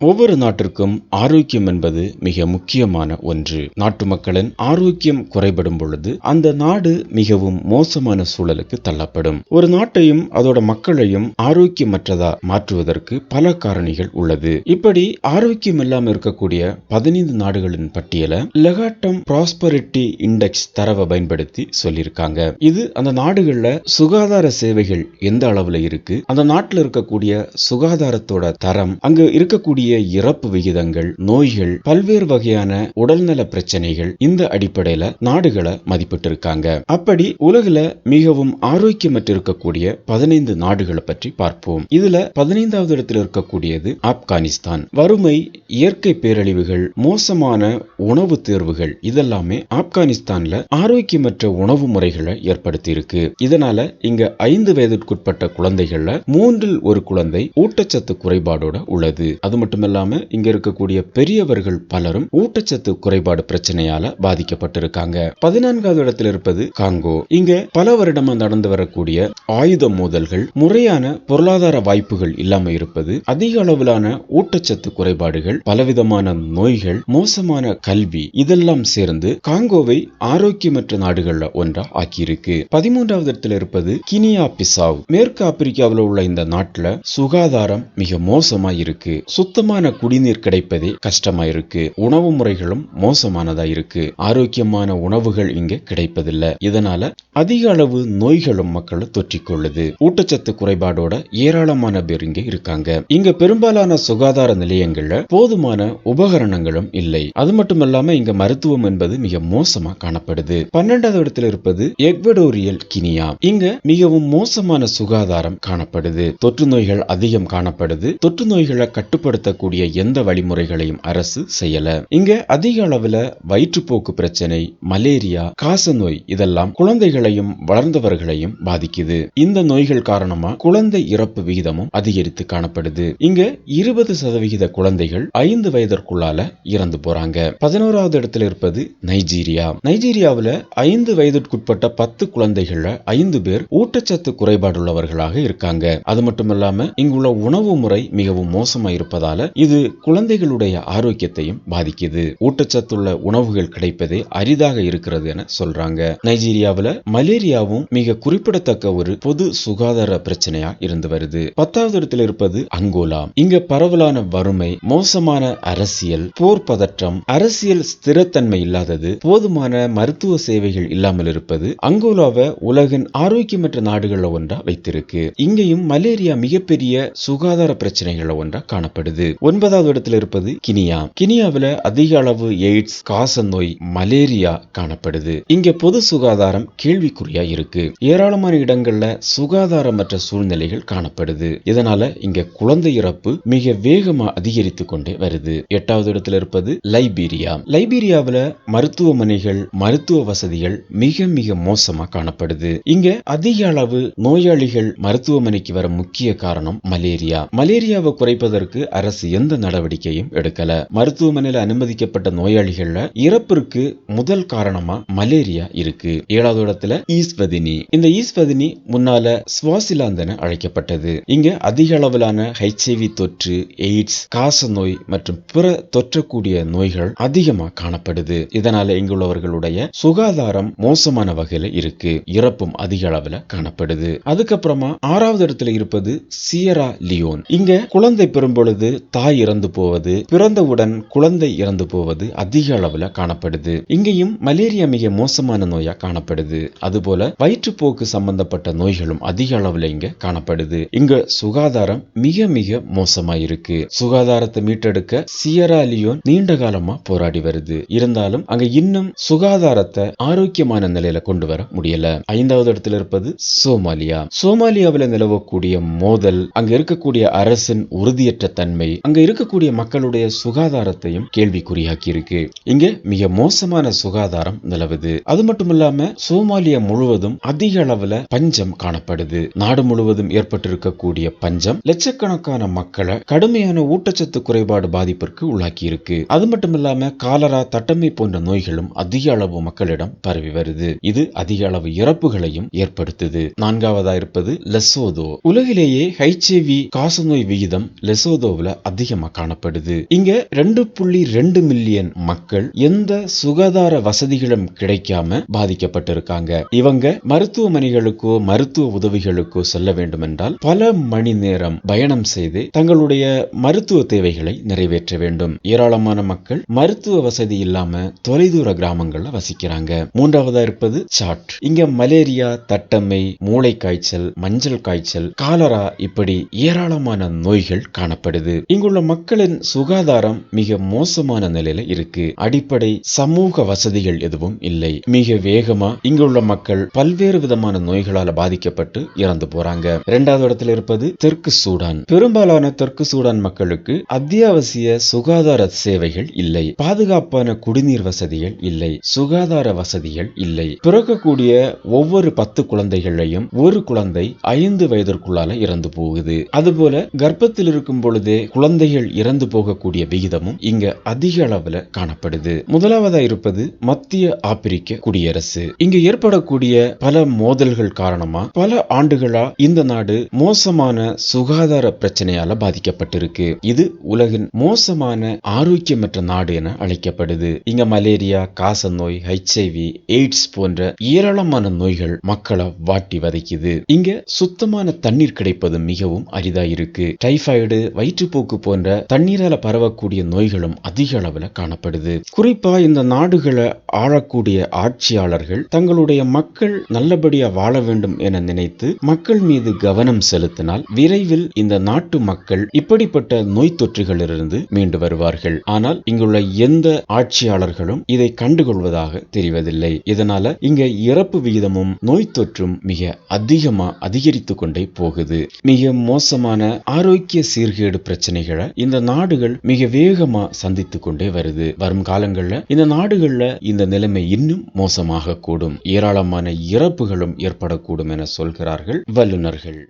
ஒவ்வொரு நாட்டிற்கும் ஆரோக்கியம் என்பது மிக முக்கியமான ஒன்று. நாட்டு மக்களின் ஆரோக்கியம் குறைபடும் பொழுது அந்த நாடு மிகவும் மோசமான சூழலுக்கு தள்ளப்படும். ஒரு நாட்டையும் அதோட மக்களையும் ஆரோக்கியமற்றதா மாற்றுவதற்கு பல காரணிகள் உள்ளது. இப்படி ஆரோக்கியம் இல்லாமல் இருக்கக்கூடிய பதினைந்து நாடுகளின் பட்டியலை லெகாட்டம் ப்ராஸ்பரிட்டி இண்டெக்ஸ் தரவை பயன்படுத்தி சொல்லியிருக்காங்க. இது அந்த நாடுகள்ல சுகாதார சேவைகள் எந்த அளவுல இருக்கு? அந்த நாட்டில் இருக்கக்கூடிய சுகாதாரத்தோட தரம் அங்கு இருக்கக்கூடிய இறப்பு விகிதங்கள் நோய்கள் பல்வேறு வகையான உடல்நல பிரச்சனைகள் இந்த அடிப்படையில நாடுகளை மதிப்பிட்டிருக்காங்க. அப்படி உலகில் மிகவும் ஆரோக்கியமற்று இருக்கக்கூடிய பதினைந்து நாடுகளை பற்றி பார்ப்போம். இதுல பதினைந்தாவது இடத்தில் இருக்கக்கூடியது ஆப்கானிஸ்தான். வறுமை இயற்கை பேரழிவுகள் மோசமான உணவு தேர்வுகள் இதெல்லாமே ஆப்கானிஸ்தான்ல ஆரோக்கியமற்ற உணவு முறைகளை ஏற்படுத்தி இருக்கு இதனால இங்க ஐந்து வயதிற்குட்பட்ட குழந்தைகள்ல மூன்றில் ஒரு குழந்தை ஊட்டச்சத்து குறைபாடோட உள்ளது. அது மட்டும் மட்டுமல்லாம இங்க இருக்கக்கூடிய பெரியவர்கள் பலரும் ஊட்டச்சத்து குறைபாடு பிரச்சனையால பாதிக்கப்பட்டிருக்காங்க. பதினான்காவது இடத்துல இருப்பது காங்கோ. இங்க பல வருடமா நடந்து வரக்கூடிய ஆயுத மோதல்கள் முறையான பொருளாதார வாய்ப்புகள் இல்லாம இருப்பது அதிக அளவிலான ஊட்டச்சத்து குறைபாடுகள் பலவிதமான நோய்கள் மோசமான கல்வி இதெல்லாம் சேர்ந்து காங்கோவை ஆரோக்கியமற்ற நாடுகள்ல ஒன்றா ஆக்கியிருக்கு. பதிமூன்றாவது இடத்துல இருப்பது கினியா பிசாவ். மேற்கு ஆப்பிரிக்காவில் உள்ள இந்த நாட்டுல சுகாதாரம் மிக மோசமா இருக்கு சுத்தம் சுத்தமான குடிநீர் கிடைப்பதே கஷ்டமா இருக்கு. உணவு முறைகளும் மோசமானதா இருக்கு. ஆரோக்கியமான உணவுகள் இங்க கிடைப்பதில்லை. இதனால அதிக அளவு நோய்களும் மக்களை தொற்றிக்கொள்ளுது. ஊட்டச்சத்து குறைபாடோட ஏராளமான பேர் இங்க இருக்காங்க. இங்க பெரும்பாலான சுகாதார நிலையங்கள்ல போதுமான உபகரணங்களும் இல்லை. அது மட்டுமல்லாம இங்க மருத்துவம் என்பது மிக மோசமா காணப்படுது. பன்னெண்டாவது இடத்துல இருப்பது எக்வடோரியல் கினியா. இங்க மிகவும் மோசமான சுகாதாரம் காணப்படுது. தொற்று நோய்கள் அதிகம் காணப்படுது. தொற்று நோய்களை கட்டுப்படுத்த கட்டுப்படுத்தக்கூடிய எந்த வழிமுறைகளையும் அரசு செய்யல. இங்க அதிக அளவுல வயிற்றுப்போக்கு பிரச்சனை மலேரியா காசநோய் இதெல்லாம் குழந்தைகளையும் வளர்ந்தவர்களையும் பாதிக்குது. இந்த நோய்கள் காரணமா குழந்தை இறப்பு விகிதமும் அதிகரித்து காணப்படுது. இங்க இருபது சதவிகித குழந்தைகள் ஐந்து வயதிற்குள்ளால இறந்து போறாங்க. பதினோராவது இடத்துல இருப்பது நைஜீரியா. நைஜீரியாவுல ஐந்து வயதிற்குட்பட்ட பத்து குழந்தைகள்ல ஐந்து பேர் ஊட்டச்சத்து குறைபாடுள்ளவர்களாக இருக்காங்க. அது மட்டுமல்லாம இங்குள்ள உணவு முறை மிகவும் மோசமா இருப்பதால இது குழந்தைகளுடைய ஆரோக்கியத்தையும் பாதிக்குது. ஊட்டச்சத்துள்ள உணவுகள் கிடைப்பதே அரிதாக இருக்கிறது என சொல்றாங்க. நைஜீரியாவுல மலேரியாவும் மிக குறிப்பிடத்தக்க ஒரு பொது சுகாதார பிரச்சனையா இருந்து வருது. பத்தாவது இடத்தில் இருப்பது அங்கோலா. இங்க பரவலான வறுமை மோசமான அரசியல் போர் பதற்றம் அரசியல் ஸ்திரத்தன்மை இல்லாதது போதுமான மருத்துவ சேவைகள் இல்லாமல் இருப்பது அங்கோலாவை உலகின் ஆரோக்கியமற்ற நாடுகளில் ஒன்றா வைத்திருக்கு. இங்கேயும் மலேரியா மிகப்பெரிய சுகாதார பிரச்சனைகள் ஒன்றா காணப்படுது. ஒன்பதாவது இடத்துல இருப்பது கினியா. கினியாவில் அதிக அளவு எய்ட்ஸ் காச நோய் மலேரியா காணப்படுது. இங்க பொது சுகாதாரம் கேள்விக்குறியா இருக்கு. ஏராளமான இடங்கள்ல சுகாதாரமற்ற சூழ்நிலைகள் காணப்படுது. இதனால இங்க குழந்தை இறப்பு மிக வேகமா அதிகரித்து கொண்டே வருது. எட்டாவது இடத்துல இருப்பது லைபீரியா. லைபீரியாவில் மருத்துவமனைகள் மருத்துவ வசதிகள் மிக மிக மோசமா காணப்படுது. இங்க அதிக அளவு நோயாளிகள் மருத்துவமனைக்கு வர முக்கிய காரணம் மலேரியா. மலேரியாவை குறைப்பதற்கு அரசு எந்த நடவடிக்கையும் எடுக்கல. மருத்துவமனையில் அனுமதிக்கப்பட்ட நோயாளிகள்ல இறப்பிற்கு முதல் காரணமா மலேரியா இருக்கு. ஏழாவது இடத்துல ஈஸ்வதினி. இந்த ஈஸ்வதினி முன்னால சுவாசிலாந்தன என அழைக்கப்பட்டது. இங்க அதிக அளவிலான ஹெச்ஐவி தொற்று எய்ட்ஸ் காச நோய் மற்றும் பிற தொற்றக்கூடிய நோய்கள் அதிகமா காணப்படுது. இதனால இங்குள்ளவர்களுடைய சுகாதாரம் மோசமான வகையில இருக்கு. இறப்பும் அதிக அளவுல காணப்படுது. அதுக்கப்புறமா ஆறாவது இடத்துல இருப்பது சியரா லியோன் இங்க குழந்தை பெறும் பொழுது தாய் இறந்து போவது பிறந்தவுடன் குழந்தை இறந்து போவது அதிக அளவுல காணப்படுது. இங்கேயும் மலேரியா மிக மோசமான நோயா காணப்படுது. அதுபோல வயிற்றுப்போக்கு சம்பந்தப்பட்ட நோய்களும் அதிக அளவுல இங்க காணப்படுது. இங்க சுகாதாரம் மிக மிக மோசமா இருக்கு சுகாதாரத்தை மீட்டெடுக்க சியராலியோன் நீண்ட காலமா போராடி வருது. இருந்தாலும் அங்க இன்னும் சுகாதாரத்தை ஆரோக்கியமான நிலையில கொண்டு வர முடியல. ஐந்தாவது இடத்துல இருப்பது சோமாலியா. சோமாலியாவில் நிலவக்கூடிய மோதல் அங்க இருக்கக்கூடிய அரசின் உறுதியற்ற தன்மை அங்க இருக்கக்கூடிய மக்களுடைய சுகாதாரத்தையும் கேள்விக்குறியாக்கி இருக்கு இங்க மிக மோசமான சுகாதாரம் நிலவுது. அது மட்டும் இல்லாம சோமாலியா முழுவதும் அதிக அளவுல பஞ்சம் காணப்படுது. நாடு முழுவதும் ஏற்பட்டிருக்கக்கூடிய பஞ்சம் லட்சக்கணக்கான மக்களை கடுமையான ஊட்டச்சத்து குறைபாடு பாதிப்பிற்கு உள்ளாக்கி இருக்கு அது மட்டும் இல்லாம காலரா தட்டமை போன்ற நோய்களும் அதிக அளவு மக்களிடம் பரவி வருது. இது அதிக அளவு இறப்புகளையும் ஏற்படுத்துது. நான்காவதா இருப்பது லெசோதோ. உலகிலேயே ஹெச்ஐவி காசநோய் விகிதம் லெசோதோவில் அதிகமாக காணப்படுது. இங்க ரெண்டு புள்ளி ரெண்டு மில்லியன் மக்கள் எந்த சுகாதார வசதிகளும் கிடைக்காம பாதிக்கப்பட்டிருக்காங்க. இவங்க மருத்துவமனைகளுக்கோ மருத்துவ உதவிகளுக்கோ செல்ல வேண்டும் என்றால் பல மணி நேரம் பயணம் செய்து தங்களுடைய மருத்துவ தேவைகளை நிறைவேற்ற வேண்டும். ஏராளமான மக்கள் மருத்துவ வசதி இல்லாம தொலைதூர கிராமங்கள்ல வசிக்கிறாங்க. மூன்றாவதா இருப்பது சாட் இங்க மலேரியா தட்டம்மை மூளை காய்ச்சல் மஞ்சள் காய்ச்சல் காலரா இப்படி ஏராளமான நோய்கள் காணப்படுது. இங்குள்ள மக்களின் சுகாதாரம் மிக மோசமான நிலையில இருக்கு. அடிப்படை சமூக வசதிகள் எதுவும் இல்லை. மிக வேகமா இங்குள்ள மக்கள் பல்வேறு விதமான நோய்களால பாதிக்கப்பட்டு இறந்து போறாங்க. இரண்டாவது இடத்துல இருப்பது தெற்கு சூடான். பெரும்பாலான தெற்கு சூடான் மக்களுக்கு அத்தியாவசிய சுகாதார சேவைகள் இல்லை. பாதுகாப்பான குடிநீர் வசதிகள் இல்லை. சுகாதார வசதிகள் இல்லை. பிறக்கக்கூடிய ஒவ்வொரு பத்து குழந்தைகளையும் ஒரு குழந்தை ஐந்து வயதிற்குள்ளால இறந்து போகுது. அதுபோல கர்ப்பத்தில் இருக்கும் பொழுதே குழந்தைகள் இறந்து போகக்கூடிய விகிதமும் இங்க அதிக அளவுல காணப்படுது. முதலாவதா இருப்பது மத்திய ஆப்பிரிக்க குடியரசு. இங்கு ஏற்படக்கூடிய பல மோதல்கள் காரணமா பல ஆண்டுகளா இந்த நாடு மோசமான சுகாதார பிரச்சனையால பாதிக்கப்பட்டிருக்கு. இது உலகின் மோசமான ஆரோக்கியமற்ற நாடு என அழைக்கப்படுது. இங்க மலேரியா காச நோய் ஹெச்ஐவி எய்ட்ஸ் போன்ற ஏராளமான நோய்கள் மக்களை வாட்டி வதைக்குது. இங்க சுத்தமான தண்ணீர் கிடைப்பது மிகவும் அரிதா இருக்கு டைபாய்டு வயிற்றுப்போக்கு போன்ற தண்ணீரால பரவக்கூடிய நோய்களும் அதிக அளவில் காணப்படுது. குறிப்பா இந்த நாடுகளை ஆளக்கூடிய ஆட்சியாளர்கள் தங்களுடைய மக்கள் நல்லபடியா வாழ வேண்டும் என நினைத்து மக்கள் மீது கவனம் செலுத்தினால் விரைவில் இந்த நாட்டு மக்கள் இப்படிப்பட்ட நோய் தொற்றுகளிலிருந்து மீண்டு வருவார்கள். ஆனால் இங்குள்ள எந்த ஆட்சியாளர்களும் இதை கண்டுகொள்வதாக தெரிவதில்லை. இதனால இங்க இறப்பு விகிதமும் நோய் தொற்றும் மிக அதிகமா அதிகரித்து கொண்டே போகுது. மிக மோசமான ஆரோக்கிய சீர்கேடு பிரச்சனைகள் இந்த நாடுகள் மிக வேகமா சந்தித்து கொண்டே வருது. வரும் காலங்கள்ல இந்த நாடுகள்ல இந்த நிலைமை இன்னும் மோசமாக கூடும். ஏராளமான இறப்புகளும் ஏற்படக்கூடும் என சொல்கிறார்கள் வல்லுநர்கள்.